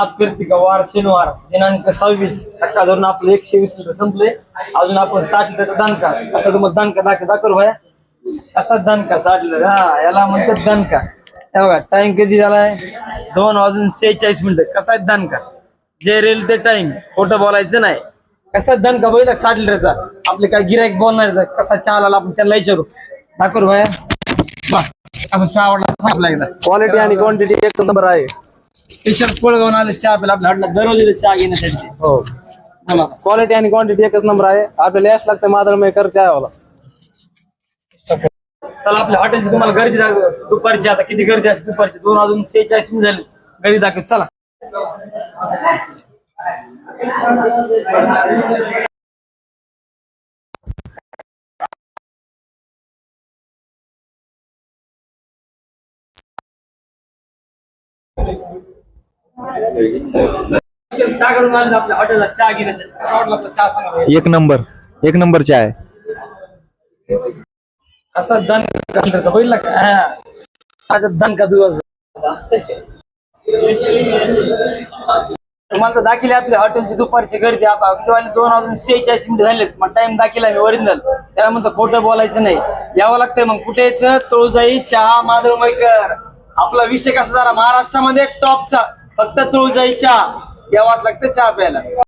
सात वार शनिवार दिनांक सव्वीस सकाळ धरून आपलं एकशे वीस लिटर संपले. अजून आपण साठ लिटरचा दणका असं मग दणका दाखव दाखव भाया असा दणका साठ लिटर. हा याला म्हणतात दणका हे बघा टाइम कधी झालाय? दोन वाजून सेहेचाळीस मिनिटं. कसा आहे दणका जे रेल ते टाइम खोटं बोलायचं नाही. कसा दणका बघितला साठ लिटरचा? आपले काय गिरायक बोलणार कसा चहा आला आपण त्यांना विचारू. दाखव भाया वा, चहा आवडला क्वालिटी आणि क्वांटिटी एक नंबर आहे. स्पेशल कोळगावून आले चहा प्याला आपल्या हॉटेलला दररोज चहा घेण्यासाठी. हो. बोला. क्वालिटी आणि क्वांटिटी एकच नंबर आहे. आपल्याला याच लागतं मादळ मेकर चायवाला चला आपल्या हॉटेलची तुम्हाला गर्दी दाखव. दुपारची आता किती गर्दी असते दुपारची दोन वाजून सेहेचाळीस मिनिट झाली. गर्दी दाखव चला. आपल्या हॉटेलला चहा चहा सांगा. एक नंबर एक नंबर का का? हा. माझा दण का दिवस तुम्हाला तर दाखिले आपल्या हॉटेलची दुपारची गर्दी. आता किती वाजले? दोन वाजून सेहेचाळीस मिनिट झालेत. मग टाइम दाखिला मी ओरिजिनल त्याला म्हणतो खोटं बोलायचं नाही. यावं लागतंय मग कुठे यायचं? तुळजाई चहा माधव मैकर आपला विषय कसा जरा महाराष्ट्रामध्ये टॉपचा फक्त तुळजाई चहा लागतं चहा प्यायला.